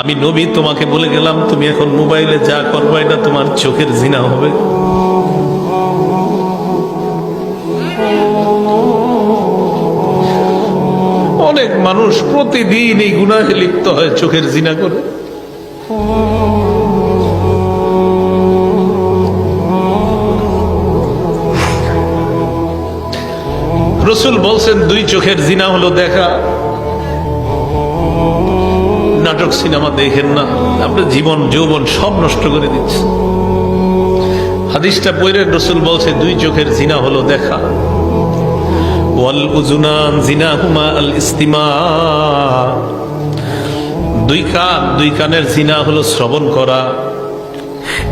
আমি নবী, তোমাকে বলে গেলাম, তুমি এখন মোবাইলে যা করব এটা তোমার চোখের জিনা হবে। অনেক মানুষ প্রতিদিন এই গুনাহে লিপ্ত হয়, চোখের জিনা করে। রসুল বলছেন, দুই চোখের জিনা হলো দেখা। সিনেমা দেখেন না। আপনার জীবন, যৌবন সব নষ্ট করে দিচ্ছে। হাদিসটা পড়ে রসুল বলছে, দুই চোখের জিনা হলো দেখা। ওয়াল উজুনান জিনা হুমা আল ইস্তিমা। দুই কান, দুই কানের জিনা হলো শ্রবণ করা।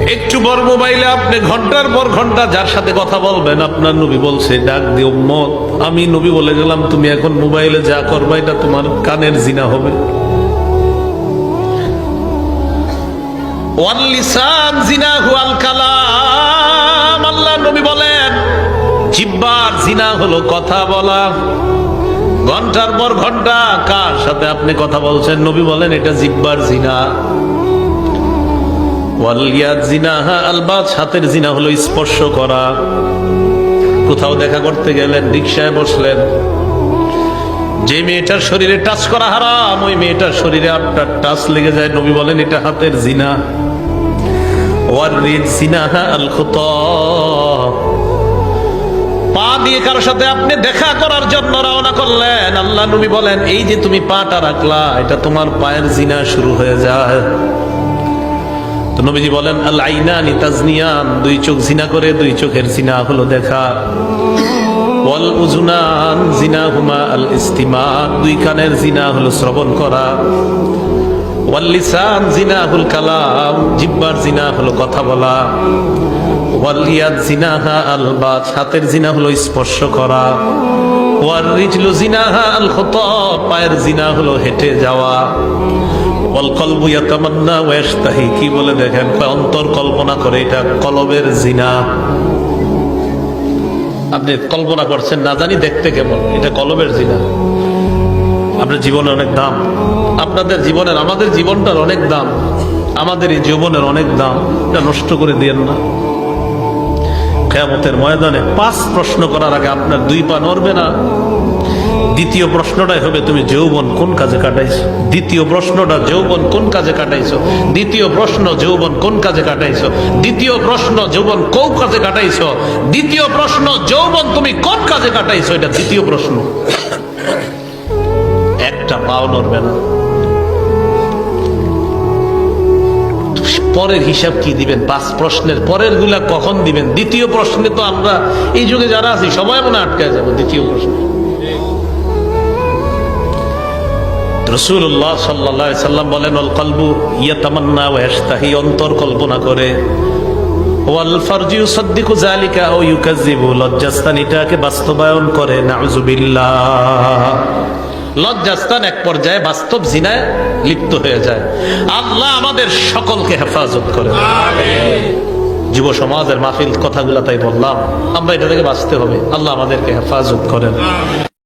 একটু বড় মোবাইলে আপনি ঘণ্টার পর ঘণ্টা যার সাথে কথা বলবেন, আপনার নবী বলছে, ডাক দিও মত আমি নবী বলে গেলাম, তুমি এখন মোবাইলে যা করবা, এটা তোমার কানের জিনা হবে। আল্লাহ নবী বলেন, জিব্বার জিনা হলো কথা বলা। ঘণ্টার পর সাথে আপনি কথা বলছেন? নবী বলেন, এটা জিব্বার জিনা। আলবাত হাতের জিনা হলো স্পর্শ করা। কোথাও দেখা করতে গেলেন রিক্সায় বসলেন। যে মেয়েটার শরীরে টাচ করা হারাম, ওই মেয়েটার শরীরে আপনার টাচ লেগে যায়। নবী বলেন, এটা হাতের জিনা। পা দিয়ে কারোর সাথে আপনি দেখা করার জন্য রওনা করলেন। আল্লাহ নবী বলেন, এই যে তুমি পাটা রাখলা, এটা তোমার পায়ের জিনা শুরু হয়ে যায়। তো নবীজি বলেন দুই চোখ জিনা করে, দুই চোখের হলো দেখা। জিনা হুমা আল ইস্তিমা দুই কানের জিনা হলো শ্রবণ করা। ওয়াল লিসান জিনা হুল কালাম, জিব্বার জিনা হলো কথা বলা। ওয়ালিয়াদ জিনাহা আল বাত, হাতের জিনা হলো স্পর্শ করা। ওয়ার রিজলু জিনাহা আল খত পায়ের জিনা হলো হেঁটে যাওয়া। ওয়াল কলবু ইয়াতামান্না ওয়াস্তাহি কি বলে দেখেন? অন্তর কল্পনা করে, এটা কলবের জিনা। আপনি কল্পনা করছেন, না জানি দেখতে কেমন, এটা কলবের জিনা। আপনার জীবনের অনেক দাম। আপনাদের জীবনের, আমাদের জীবনটার অনেক দাম। আমাদের এই জীবনের অনেক দাম। এটা নষ্ট করে দিয়েন না। কেয়ামতের ময়দানে পাঁচ প্রশ্ন করার আগে আপনার দুই পা নড়বে না। দ্বিতীয় প্রশ্নটাই হবে, তুমি যৌবন কোন কাজে কাটাইছো? দ্বিতীয় প্রশ্নটা, যৌবন কোন কাজে কাটাইছো? দ্বিতীয় প্রশ্ন, যৌবন কোন কাজে কাটাইছো? দ্বিতীয় প্রশ্ন, যৌবন কোন কাজে কাটাইছো? দ্বিতীয় প্রশ্ন, যৌবন তুমি কোন কাজে কাটাইছো? এটা দ্বিতীয় প্রশ্ন। একটা পাও নড়বে না। পরের হিসাব কি দিবেন? পাঁচ প্রশ্নের পরেরগুলা কখন দিবেন? দ্বিতীয় প্রশ্নে তো আমরা এই যুগে যারা আছি, সবাই মনে আটকায় যাব দ্বিতীয় প্রশ্ন। রসুল্লাহ সাল্লাহ সাল্লাম বলেন অল কলবু ইয়া তামান্না অন্তর কল্পনা করে। জালিকা ও ইউকাজিবু বাস্তবায়ন করে। নাউজুবিল্লাহ লজ্জাস্তান এক পর্যায়ে বাস্তব জিনায় লিপ্ত হয়ে যায়। আল্লাহ আমাদের সকলকে হেফাজত করে যুব সমাজের মাহফিল কথাগুলা তাই বললাম। আমরা এটা থেকে বাঁচতে হবে। আল্লাহ আমাদেরকে হেফাজত করেন।